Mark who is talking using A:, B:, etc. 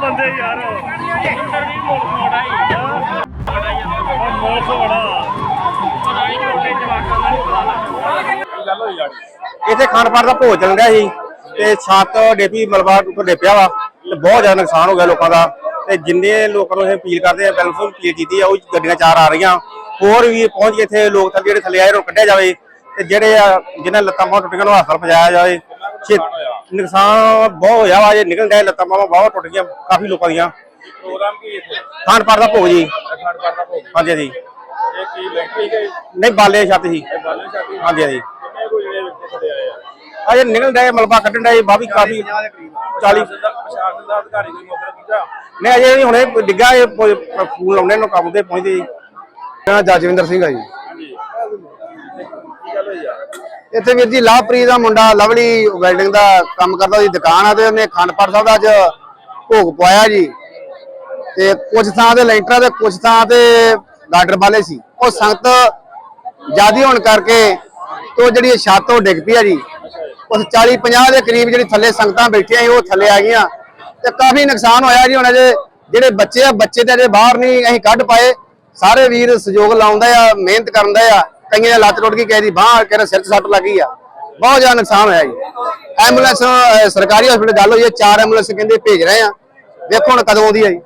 A: ਬੰਦੇ ਯਾਰ। ਅੰਦਰ ਵੀ ਮੋੜ ਮੋੜਾ ਹੀ ਬੜਾ ਹੀ ਮੋੜ ਬੜਾ ਪਤਾ ਨਹੀਂ ਛੋਟੇ ਜਵਾਕਾਂ ਦਾ ਨਹੀਂ ਪਤਾ ਲੱਗਦਾ
B: ਇੱਥੇ ਖਾਨਪਾਨ ਦਾ ਭੋਜ ਚੱਲ ਰਿਹਾ ਸੀ ਤੇ ਛੱਤ ਡੇਪੀ ਮਲਬਾ ਉੱਪਰ ਡੇਪਿਆ ਵਾ ਤੇ ਬਹੁਤ ਜ਼ਿਆਦਾ ਨੁਕਸਾਨ ਹੋ ਗਿਆ ਲੋਕਾਂ ਦਾ। ਤੇ ਜਿੰਨੇ ਲੋਕਾਂ ਨੂੰ ਇਹ ਅਪੀਲ ਕਰਦੇ ਆ ਬਿਲਕੁਲ ਅਪੀਲ ਕੀਤੀ ਆ ਉਹ ਗੱਡੀਆਂ ਚਾਰ ਆ ਰਹੀਆਂ। ਹੋਰ ਵੀ ਪਹੁੰਚ ਕੇ ਇੱਥੇ ਲੋਕ ਥੱਲੇ ਜਿਹੜੇ ਥੱਲੇ ਆਏ ਨੂੰ ਕੱਢਿਆ ਜਾਵੇ ਤੇ ਜਿਹੜੇ ਆ ਜਿਨ੍ਹਾਂ ਲੱਤਾਂ ਬਾਹਾਂ ਟੁੱਟੀਆਂ ਨੂੰ ਹਸਪਤਾਲ ਪਹੁੰਚਾਇਆ ਜਾਵੇ। ਨੁਕਸਾਨ ਬਹੁਤ ਹੋਇਆ ਵਾ ਜੇ ਨਿਕਲ ਗਏ ਲੱਤਾਂ ਬਾਹਾਂ ਬਹੁਤ ਟੁੱਟ ਗਈਆਂ ਕਾਫੀ ਲੋਕਾਂ ਦੀਆਂ।
C: ਪ੍ਰੋਗਰਾਮ ਕੀ ਇੱਥੇ?
B: ਖਾਣ ਪਾਣ ਦਾ ਜੀ।
C: ਭੋਗ।
B: ਹਾਂਜੀ ਜੀ
C: ਇਹ ਕੀ ਲੈਂਟਰੀ ਗਏ?
B: ਨਹੀਂ ਬਾਲੇ ਛੱਤ ਸੀ।
C: ਬਾਲੇ
B: ਹਾਂਜੀ ਹਾਂਜੀ।
C: ਕਿੰਨੇ ਕੋਈ ਜਿਹੜੇ ਵਿੱਚ ਖੜੇ ਆਏ ਆ?
B: ਅਜੇ ਨਿਕਲ ਗਏ ਮਲਬਾ ਕੱਢਣ ਦਾ ਬਾਵੀ ਕਾਫੀ 40
C: ਪ੍ਰਸ਼ਾਸਨ ਦਾ ਅਧਿਕਾਰੀ ਕੋਈ ਮੌਕੇ ਤੇ
B: ਨਹੀਂ ਅਜੇ ਨਹੀਂ ਹੁਣੇ ਡਿੱਗਾ ਇਹ ਫੋਨ ਲਾਉਣੇ ਨੂੰ ਕੰਮ ਤੇ ਪਹੁੰਚਦੇ ਜੀ।
D: ਮੇਰਾ ਜਜਵਿੰਦਰ ਸਿੰਘ ਆ ਜੀ। ਇੱਥੇ ਵੀਰ ਜੀ ਲਵਪ੍ਰੀਤ ਦਾ ਮੁੰਡਾ ਲਵਲੀ ਵੈਲਡਿੰਗ ਦਾ ਕੰਮ ਕਰਦਾ ਉਹਦੀ ਦੁਕਾਨ ਆ ਤੇ ਉਹਨੇ ਖੰਡਪੜ ਸਾਹਿਬ ਦਾ ਅੱਜ ਭੋਗ ਪਵਾਇਆ ਜੀ। ਤੇ ਕੁਝ ਥਾਂ ਤੇ ਲੈਂਟਰਾਂ ਤੇ ਕੁਝ ਥਾਂ ਤੇ ਗਾਡਰ ਵਾਲੇ ਸੀ। ਉਹ ਸੰਗਤ ਜਿਆਦੀ ਹੋਣ ਕਰਕੇ ਤੋਂ ਜਿਹੜੀ ਛੱਤ ਉਹ ਡਿੱਗ ਪਈ ਆ ਜੀ। ਉਸ 40 50 ਦੇ ਕਰੀਬ ਜਿਹੜੀ ਥੱਲੇ ਸੰਗਤਾਂ ਬੈਠੀਆਂ ਸੀ ਉਹ ਥੱਲੇ ਆ ਗਈਆਂ। ਤੇ ਕਾਫੀ ਨੁਕਸਾਨ ਹੋਇਆ ਜੀ ਹੁਣ ਅਜੇ। ਜਿਹੜੇ ਬੱਚੇ ਆ, ਬੱਚੇ ਤੇ ਅਜੇ ਬਾਹਰ ਨਹੀਂ, ਅਸੀਂ ਕੱਢ ਪਾਏ। ਸਾਰੇ ਵੀਰ ਸਹਿਯੋਗ ਲਾਉਂਦਾ ਆ, ਮਿਹਨਤ ਕਰਦਾ ਆ। ਕਈਆਂ ਦੀ ਲੱਤ ਟੁੱਟ ਗਈ ਕਹਿ ਦੀ ਬਾਹ ਕਹਿ ਦੇ ਸਿਰ 'ਚ ਸੱਟ ਲੱਗੀ ਆ। ਬਹੁਤ ਜ਼ਿਆਦਾ ਨੁਕਸਾਨ ਹੋਇਆ ਜੀ। ਐਂਬੂਲੈਂਸ ਸਰਕਾਰੀ ਹਸਪੀਟਲ ਗੱਲ ਹੋਈ ਹੈ, ਚਾਰ ਐਂਬੂਲੈਂਸ ਕਹਿੰਦੇ ਭੇਜ ਰਹੇ ਆ। ਵੇਖੋ ਹੁਣ ਕਦੋਂ ਆਉਂਦੀ ਹੈ ਜੀ।